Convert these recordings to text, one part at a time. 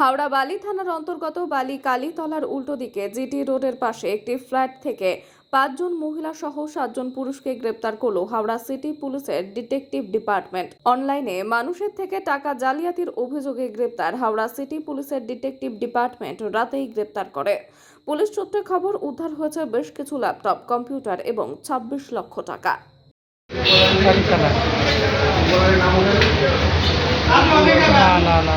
হাওড়া বালি থানার অন্তর্গত বালি কালীতলার উল্টো দিকে জিটি রোডের পাশে একটি ফ্ল্যাট থেকে পাঁচজন মহিলা সহ সাতজন পুরুষকে গ্রেপ্তার করল হাওড়া সিটি পুলিশের ডিটেকটিভ ডিপার্টমেন্ট। অনলাইনে মানুষের থেকে টাকা জালিয়াতির অভিযোগে গ্রেপ্তার হাওড়া সিটি পুলিশের ডিটেকটিভ ডিপার্টমেন্ট রাতেই গ্রেপ্তার করে। পুলিশ সূত্রে খবর, উদ্ধার হয়েছে বেশ কিছু ল্যাপটপ, কম্পিউটার এবং ছাব্বিশ লক্ষ টাকা। না না না।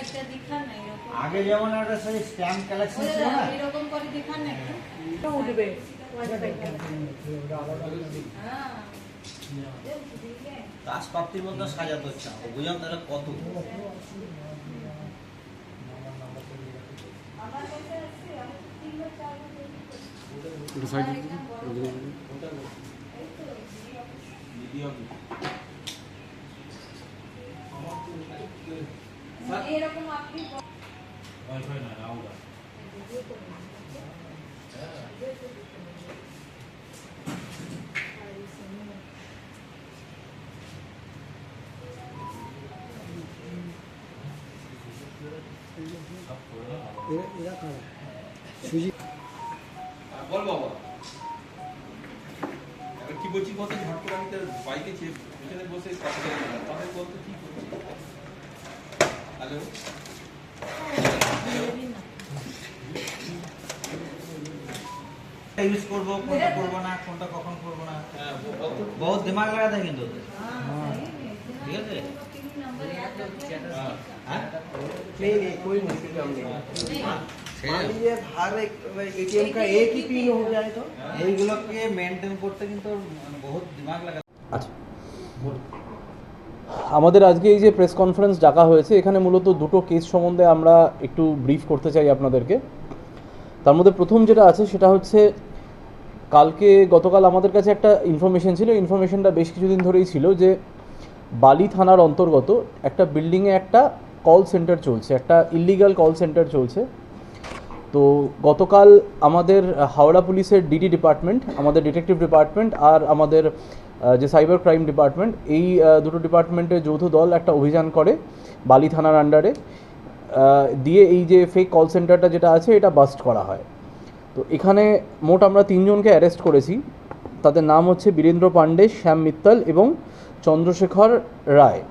একটা দেখান না এরকম আগে যেমন একটা সেই স্ট্যাম্প কালেকশন ছিল না? এরকম করে দেখান না একটু। উঠবে। হ্যাঁ। মতো সাজাতে হচ্ছে বুঝলাম তাহলে কত? এরকম আপনি বল বাবা। কি বলছি বলতে ঝট করে আমি তোর বাইকে চেয়ে পেছনে বসে কথা তাহলে বলতে কি করছি ইউজ করবো কোনটা করবো না কোনটা কখন করবো না হ্যাঁ বলতো বহুত দিমাগ লাগাতে হয় কিন্তু ওদের। ঠিক আছে হ্যাঁ হ্যাঁ नहीं नहीं कोई मुश्किल काम नहीं হ্যাঁ, मान সেই लीजिए हर एक एटीएम का एक ही पिन हो जाए तो এইগুলোকে মেনটেন করতে কিন্তু মানে বহুত দিমাগ লাগাতে আচ্ছা আমাদের আজকে এই যে প্রেস কনফারেন্স ডাকা হয়েছে, এখানে মূলত দুটো কেস সম্বন্ধে আমরা একটু ব্রিফ করতে চাই আপনাদেরকে। তার মধ্যে প্রথম যেটা আছে, সেটা হচ্ছে কালকে গতকাল আমাদের কাছে একটা ইনফরমেশন ছিল। ইনফরমেশনটা বেশ কিছুদিন ধরেই ছিল যে বালি থানার অন্তর্গত একটা বিল্ডিংয়ে একটা কল সেন্টার চলছে, একটা ইলিগাল কল সেন্টার চলছে। তো গতকাল আমাদের হাওড়া পুলিশের ডিডি ডিপার্টমেন্ট আমাদের ডিটেকটিভ ডিপার্টমেন্ট আর আমাদের যে সাইবার ক্রাইম ডিপার্টমেন্ট, এই দুটো ডিপার্টমেন্টের যৌথ দল একটা অভিযান করে বালি থানার আন্ডারে দিয়ে এই যে ফেক কল সেন্টারটা যেটা আছে, এটা বাস্ট করা হয়। তো এখানে মোট আমরা তিনজনকে অ্যারেস্ট করেছি। তাদের নাম হচ্ছে বীরেন্দ্র পাণ্ডে, শ্যাম মিত্তাল এবং চন্দ্রশেখর রায়।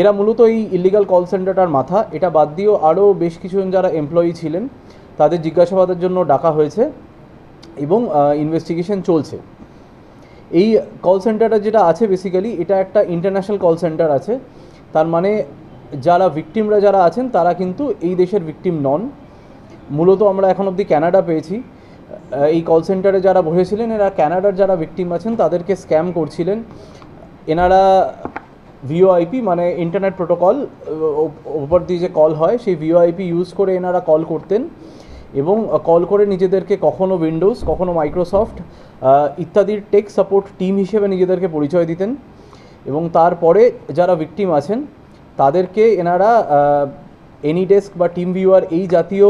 এরা মূলত এই ইলিগাল কল সেন্টারটার মাথা। এটা বাদ দিয়েও আরও বেশ কিছুজন যারা এমপ্লয়ি ছিলেন, তাদের জিজ্ঞাসাবাদের জন্য ডাকা হয়েছে এবং ইনভেস্টিগেশন চলছে। এই কল সেন্টারটা যেটা আছে বেসিক্যালি এটা একটা ইন্টারন্যাশনাল কল সেন্টার আছে। তার মানে যারা ভিকটিমরা যারা আছেন, তারা কিন্তু এই দেশের ভিকটিম নন। মূলত আমরা এখন অবধি ক্যানাডা পেয়েছি। এই কল সেন্টারে যারা বসেছিলেন, এরা ক্যানাডার যারা ভিকটিম আছেন, তাদেরকে স্ক্যাম করছিলেন। এনারা ভিওআইপি মানে ইন্টারনেট প্রোটোকল ওপর দিয়ে যে কল হয়, সেই ভিওআইপি ইউজ করে এনারা কল করতেন। এবং কল করে নিজেদেরকে কখনো উইন্ডোজ কখনো মাইক্রোসফট ইত্যাদির টেক সাপোর্ট টিম হিসেবে নিজেদেরকে পরিচয় দিতেন। এবং তারপরে যারা ভিকটিম আছেন, তাদেরকে এনারা এনি ডেস্ক বা টিম ভিউয়ার এই জাতীয়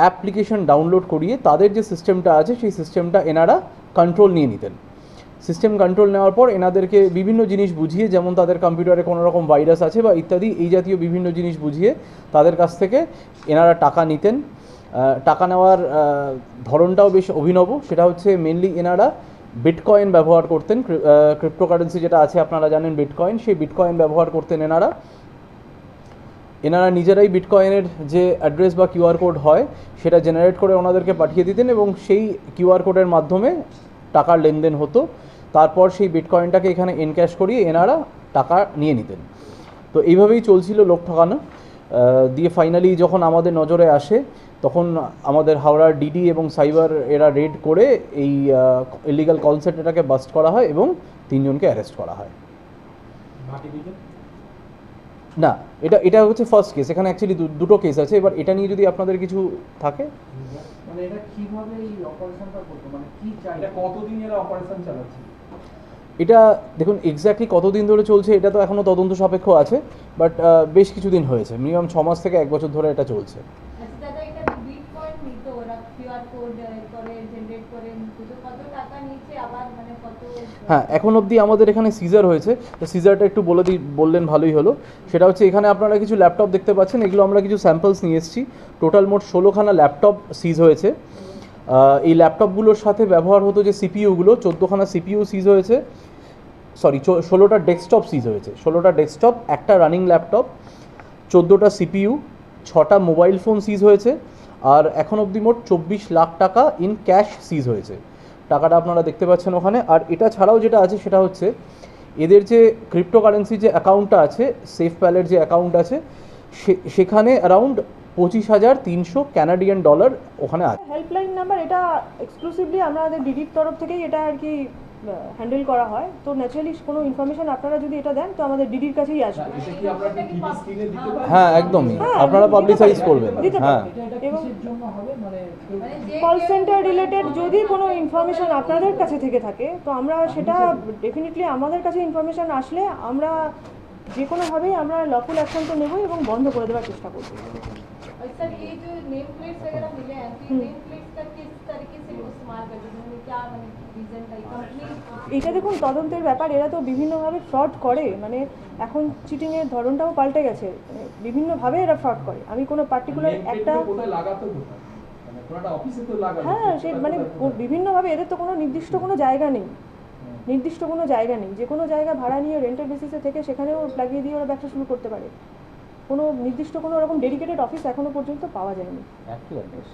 অ্যাপ্লিকেশন ডাউনলোড করিয়ে তাদের যে সিস্টেমটা আছে, সেই সিস্টেমটা এনারা কন্ট্রোল নিয়ে নিতেন। সিস্টেম কন্ট্রোল নেওয়ার পর এনাদেরকে বিভিন্ন জিনিস বুঝিয়ে, যেমন তাদের কম্পিউটারে কোনো রকম ভাইরাস আছে বা ইত্যাদি, এই জাতীয় বিভিন্ন জিনিস বুঝিয়ে তাদের কাছ থেকে এনারা টাকা নিতেন। টাকা নেওয়ার ধরনটাও বেশ অভিনব। সেটা হচ্ছে মেনলি এনারা বিটকয়েন ব্যবহার করতেন। ক্রিপ্টোকারেন্সি যেটা আছে, আপনারা জানেন বিটকয়েন সেই বিটকয়েন ব্যবহার করতেন এনারা। এনারা নিজেরাই বিটকয়েনের যে অ্যাড্রেস বা কিউআর কোড হয়, সেটা জেনারেট করে ওনাদেরকে পাঠিয়ে দিতেন এবং সেই কিউআর কোডের মাধ্যমে টাকার লেনদেন হতো। তারপর সেই বিটকয়েনটাকে এখানে এনক্যাশ করিয়ে এনারা টাকা নিয়ে নিতেন। তো এইভাবেই চলছিল লোক ঠকানো। দিয়ে ফাইনালি যখন আমাদের নজরে আসে তখন আমাদের হাওড়ার ডিডি এবং সাইবার এরা রেড করে এই ইলিগাল কল সেন্টারটাকে বাস্ট করা হয় এবং তিনজনকে অ্যারেস্ট করা হয়। না এটা এটা হচ্ছে ফার্স্ট কেস এখানে অ্যাকচুয়ালি দুটো কেস আছে এবার এটা নিয়ে যদি আপনাদের কিছু থাকে। মানে এটা কীভাবে এই অপারেশনটা করতো মানে কি চাই? এটা কতদিন এরা অপারেশন চালাচ্ছে? এটা দেখুন এক্স্যাক্টলি কতদিন ধরে চলছে এটা তো এখনও তদন্ত সাপেক্ষ আছে বাট বেশ কিছুদিন হয়েছে মিনিমাম ছ মাস থেকে এক বছর ধরে এটা চলছে আচ্ছা দাদা এটা বিট কয়েন নিত ওরা কিউআর কোড করে জেনারেট করে নিত তো কত টাকা নিচ্ছে আবার মানে কত হ্যাঁ এখন অবধি আমাদের এখানে সিজার হয়েছে। তো সিজারটা একটু বলে দিই, বললেন ভালোই হলো। সেটা হচ্ছে এখানে আপনারা কিছু ল্যাপটপ দেখতে পাচ্ছেন, এগুলো আমরা কিছু স্যাম্পলস নিয়ে এসেছি। টোটাল মোট ষোলোখানা ল্যাপটপ সিজ হয়েছে। এই ল্যাপটপগুলোর সাথে ব্যবহার হতো যে সিপিইউগুলো চোদ্দোখানা সিপিইউ সিজ হয়েছে। সরি ষোলোটা ডেস্কটপ সিজ হয়েছে। ষোলোটা ডেস্কটপ একটা রানিং ল্যাপটপ চোদ্দোটা সিপিইউ ছটা মোবাইল ফোন সিজ হয়েছে। আর এখন অবধি মোট চব্বিশ লাখ টাকা ইন ক্যাশ সিজ হয়েছে। টাকাটা আপনারা দেখতে পাচ্ছেন ওখানে। আর এটা ছাড়াও যেটা আছে, সেটা হচ্ছে এদের যে ক্রিপ্টোকারেন্সি যে অ্যাকাউন্টটা আছে সেফ প্যালের যে অ্যাকাউন্ট আছে সেখানে অ্যারাউন্ড পঁচিশ হাজার তিনশো ক্যানাডিয়ান ডলার ওখানে আছে। হেল্পলাইন নাম্বার এটা এক্সক্লুসিভলি আমাদের ডিডির তরফ থেকেই এটা আর কি হ্যান্ডেল করা হয় তো ন্যাচারালি কোনো ইনফরমেশন আপনারা যদি এটা দেন তো আমাদের ডিডির কাছেই আসবে। এটা কি আপনারা টিভি স্ক্রিনে দিতে পারেন? হ্যাঁ একদমই। হ্যাঁ, আপনারা পাবলিসাইজ করবেন। হ্যাঁ। এটা এটা এবং মানে মানে কল সেন্টার রিলেটেড যদি কোনো ইনফরমেশন আপনাদের কাছে থেকে থাকে তো আমরা সেটা ডেফিনেটলি আমাদের কাছে ইনফরমেশন আসলে আমরা যে কোনোভাবেই আমরা লফুল অ্যাকশন তো নেবই এবং বন্ধ করে দেওয়ার চেষ্টা করব। सर ये जो नेम प्लेट्स वगैरह मिले हैं तो ये नेम प्लेट्स का किस तरीके से इस्तेमाल करते हैं मतलब क्या मतलब रीजन का कंपनी এটা দেখুন তদন্তের ব্যাপার এরা তো বিভিন্নভাবে ফ্রড করে মানে এখন চিটিংয়ের ধরনটাও পাল্টে গেছে মানে বিভিন্নভাবে এরা ফ্রড করে আমি কোনো পার্টিকুলার একটা কোথায় লাগাতো কোথায় মানে কোনটা অফিসে তো লাগাতো হ্যাঁ সে মানে ও- বিভিন্নভাবে এদের তো কোনো নির্দিষ্ট কোনো জায়গা নেই নির্দিষ্ট কোনো জায়গা নেই যে কোনো জায়গা ভাড়া নিয়ে রেন্টাল বেসিসে থেকে সেখানেও লাগিয়ে দিয়ে ওরা ব্যবসা শুরু করতে পারে কোনো নির্দিষ্ট কোনো রকম ডেডিকেটেড অফিস এখনও পর্যন্ত পাওয়া যায়নি। অ্যাড্রেস